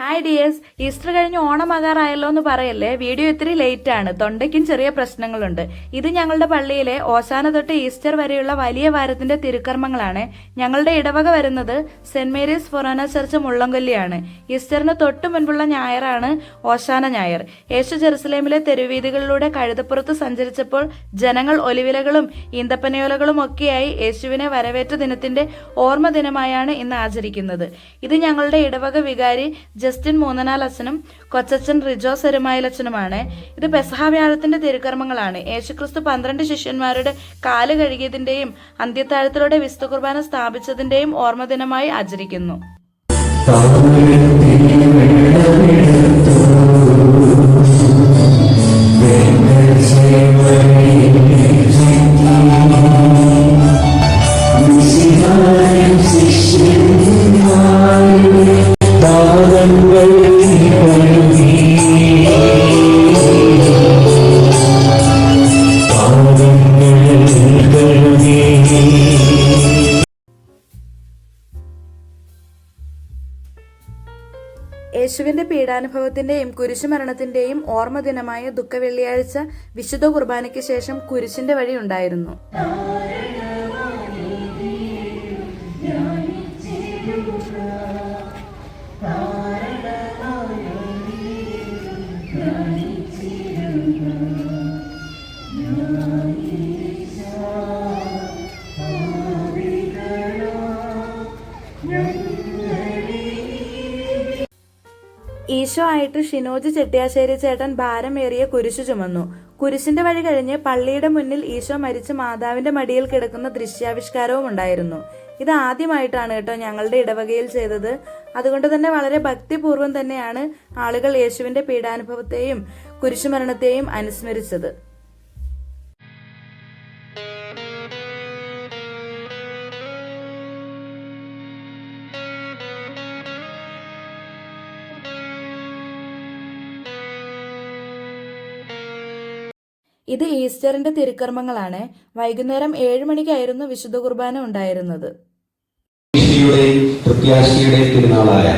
Hi dears Easter കഴിഞ്ഞ് ഓണമാകാറായല്ലോ എന്ന് പറയല്ലേ? വീഡിയോ ഇത്തിരി ലേറ്റ് ആണ് തൊണ്ടയ്ക്കും ചെറിയ പ്രശ്നങ്ങളുണ്ട്. ഇത് ഞങ്ങളുടെ പള്ളിയിലെ ഓശാന തൊട്ട് ഈസ്റ്റർ വരെയുള്ള വലിയ വാരത്തിന്റെ തിരുക്കർമ്മങ്ങളാണ്. ഞങ്ങളുടെ ഇടവക വരുന്നത് സെന്റ് മേരീസ് ഫൊറാന ചർച്ച് മുള്ളംകൊല്ലിയാണ്. ഈസ്റ്ററിന് തൊട്ട് മുൻപുള്ള ഞായറാണ് ഓശാന ഞായർ. യേശു ജെറുസലേമിലെ തെരുവീതികളിലൂടെ കഴുതപ്പുറത്ത് സഞ്ചരിച്ചപ്പോൾ ജനങ്ങൾ ഒലിവിലകളും ഈന്തപ്പനയോലകളും ഒക്കെയായി യേശുവിനെ വരവേറ്റ ദിനത്തിന്റെ ഓർമ്മ ദിനമായാണ് ഇന്ന് ആചരിക്കുന്നത്. ഇത് ഞങ്ങളുടെ ഇടവക വികാരി ജസ്റ്റിൻ മൂന്നനാൽ അച്ഛനും കൊച്ചച്ഛൻ റിജോ സെരുമായിൽ അച്ഛനുമാണ്. ഇത് പെസഹ വ്യാഴത്തിന്റെ തിരുക്കർമ്മങ്ങളാണ് യേശുക്രിസ്തു പന്ത്രണ്ട് ശിഷ്യന്മാരുടെ കാൽ കഴുകിയതിന്റെയും അന്ത്യത്താഴത്തിലൂടെ വിശുദ്ധ കുർബാന സ്ഥാപിച്ചതിന്റെയും ഓർമ്മദിനമായി ആചരിക്കുന്നു. യേശുവിന്റെ പീഡാനുഭവത്തിന്റെയും കുരിശുമരണത്തിന്റെയും ഓർമ്മ ദിനമായ ദുഃഖവെള്ളിയാഴ്ച വിശുദ്ധ കുർബാനയ്ക്ക് ശേഷം കുരിശിന്റെ വഴി ഉണ്ടായിരുന്നു. ഈശോ ആയിട്ട് ഷിനോജ് ചെട്ടിയാശ്ശേരി ചേട്ടൻ ഭാരമേറിയ കുരിശു ചുമന്നു. കുരിശിന്റെ വഴി കഴിഞ്ഞ് പള്ളിയുടെ മുന്നിൽ ഈശോ മരിച്ച് മാതാവിന്റെ മടിയിൽ കിടക്കുന്ന ദൃശ്യാവിഷ്കാരവും ഉണ്ടായിരുന്നു. ഇത് ആദ്യമായിട്ടാണ് കേട്ടോ ഞങ്ങളുടെ ഇടവകയിൽ ചെയ്തത്. അതുകൊണ്ട് തന്നെ വളരെ ഭക്തിപൂർവം തന്നെയാണ് ആളുകൾ യേശുവിന്റെ പീഡാനുഭവത്തെയും കുരിശുമരണത്തെയും അനുസ്മരിച്ചത്. ഇത് ഈസ്റ്ററിന്റെ തിരുക്കർമ്മങ്ങളാണ്. വൈകുന്നേരം ഏഴ് മണിക്കായിരുന്നു വിശുദ്ധ കുർബാന ഉണ്ടായിരുന്നത്. പ്രത്യാശയുടെ തിരുനാളായ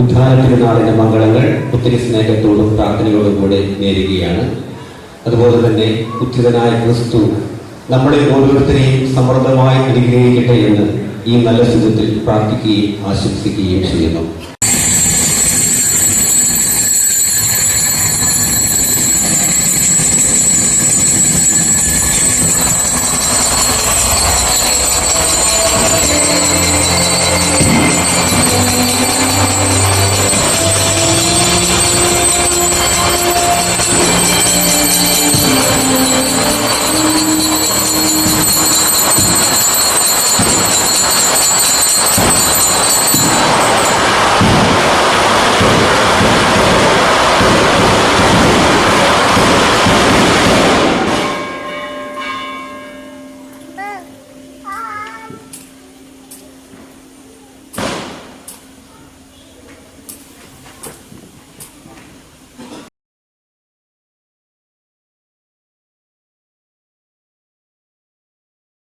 ഉദ്ധാന തിരുനാളിന്റെ മംഗളങ്ങൾ ഒത്തിരി സ്നേഹത്തോടും പ്രാർത്ഥനയോടും കൂടെ നേരുകയാണ്. അതുപോലെ തന്നെ ഉച്ചിതനായ ക്രിസ്തു നമ്മളെ ഓരോരുത്തരെയും സമൃദ്ധമായി അനുഗ്രഹിക്കട്ടെ എന്ന് ഈ നല്ല സുഖത്തിൽ പ്രാർത്ഥിക്കുകയും ആശംസിക്കുകയും ചെയ്യുന്നു.